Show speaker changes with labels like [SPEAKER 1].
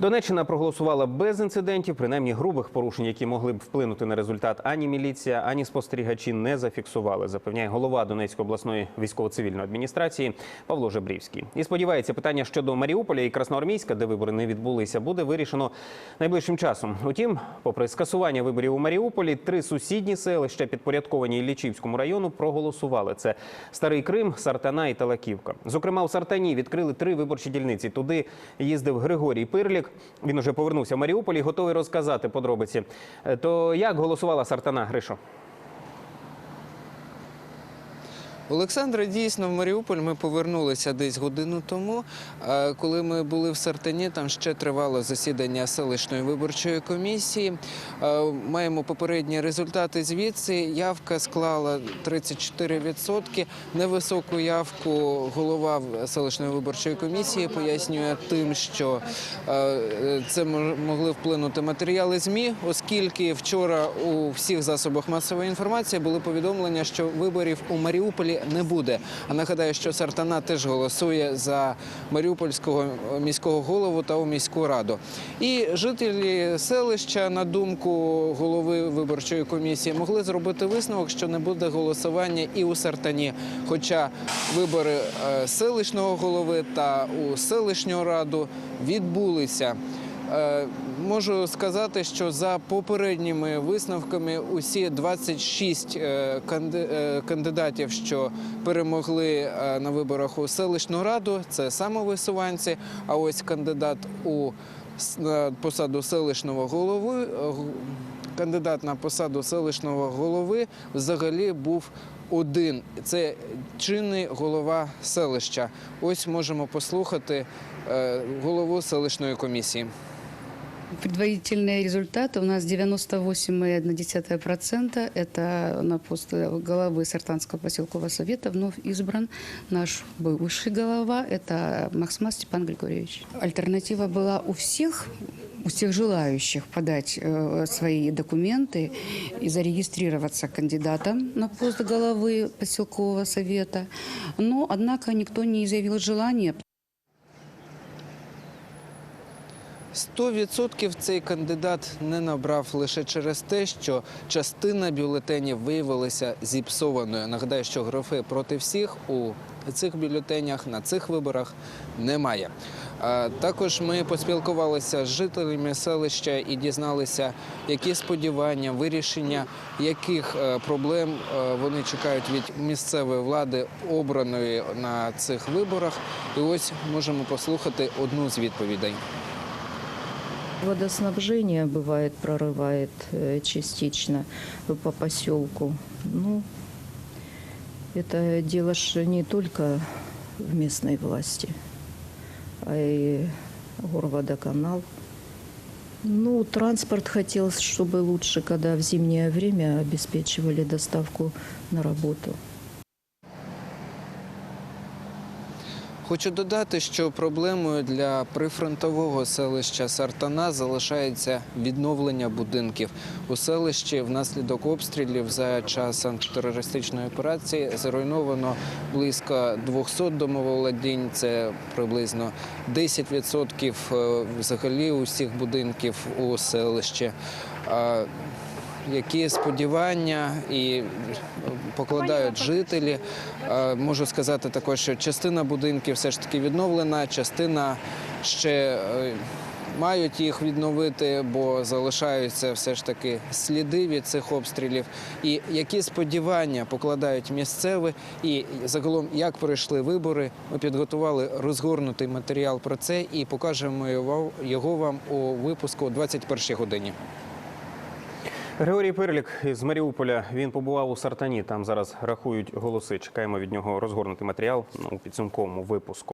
[SPEAKER 1] Донеччина проголосувала без інцидентів, принаймні грубих порушень, які могли б вплинути на результат. Ані міліція, ані спостерігачі не зафіксували. Запевняє голова Донецької обласної військово-цивільної адміністрації Павло Жебрівський. І сподівається, питання щодо Маріуполя і Красноармійська, де вибори не відбулися, буде вирішено найближчим часом. Утім, попри скасування виборів у Маріуполі, три сусідні селища, підпорядковані Іллічівському району, проголосували. Це Старий Крим, Сартана і Талаківка. Зокрема, у Сартані відкрили три виборчі дільниці. Туди їздив Григорій Пирлік. Він уже повернувся в Маріуполі, готовий розказати подробиці. Е, То як голосувала Сартана Гришо?
[SPEAKER 2] Олександра, дійсно, в Маріуполь ми повернулися десь годину тому. Е, Коли ми були в Сартані, там ще тривало засідання селищної виборчої комісії. Е, Маємо попередні результати звідси. Явка склала 34%. Невисоку явку голова селищної виборчої комісії пояснює тим, що е, це могли вплинути матеріали ЗМІ, оскільки вчора у всіх засобах масової інформації були повідомлення, що виборів у Маріуполі не буде. А нагадаю, що Сартана теж голосує за Маріупольського міського голову та у міську раду. І жителі селища, на думку голови виборчої комісії, могли зробити висновок, що не буде голосування і у Сартані. Хоча вибори е, селищного голови та у селищну раду відбулися. Е, Можу сказати, що за попередніми висновками усі 26 е, е, кандидатів, що перемогли на виборах у селищну раду, це самовисуванці. А ось кандидат у посаду селищного голови, кандидат на посаду селищного голови взагалі був один. Це чинний голова селища. Ось можемо послухати голову селищної комісії.
[SPEAKER 3] Предварительные результаты у нас 98,1%. Это на пост головы Сартанского поселкового совета вновь избран наш бывший голова. Это Максима Степан Григорьевич. Альтернатива была у всех у всех желающих подать э, свои документы и зарегистрироваться кандидатом на пост головы поселкового совета. Но, однако, никто не изъявил желания,
[SPEAKER 2] 100% цей кандидат не набрав лише через те, що частина бюлетенів виявилася зіпсованою. Нагадаю, що графи проти всіх у цих бюлетенях на цих виборах немає. Також ми поспілкувалися з жителями селища і дізналися, які сподівання, вирішення яких е, проблем е, вони чекають від місцевої влади, обраної на цих виборах. І ось можемо послухати одну з відповідей.
[SPEAKER 4] Водоснабжение бывает прорывает э, частично по поселку. Ну, это дело ж не только в местной власти, а и горводоканал. Ну, транспорт хотелось, чтобы лучше, когда в зимнее время обеспечивали доставку на работу.
[SPEAKER 2] Хочу додати, що проблемою для прифронтового селища Сартана залишається відновлення будинків. У селищі внаслідок обстрілів за час антитерористичної операції зруйновано близько 200 домоволодінь. Це приблизно 10% е, взагалі усіх будинків у селищі. Які сподівання і покладають жителі. Можу сказати також, що частина будинків все ж таки відновлена, частина ще е, мають їх відновити, бо залишаються все ж таки сліди від цих обстрілів. І які сподівання покладають місцеві, і загалом як пройшли вибори, ми підготували розгорнутий матеріал про це і покажемо його- його вам у випуску о 21 годині.
[SPEAKER 1] Григорій Пирлік з Маріуполя. Він побував у Сартані. Там зараз рахують голоси. Чекаємо від нього розгорнутий матеріал ну, у підсумковому випуску.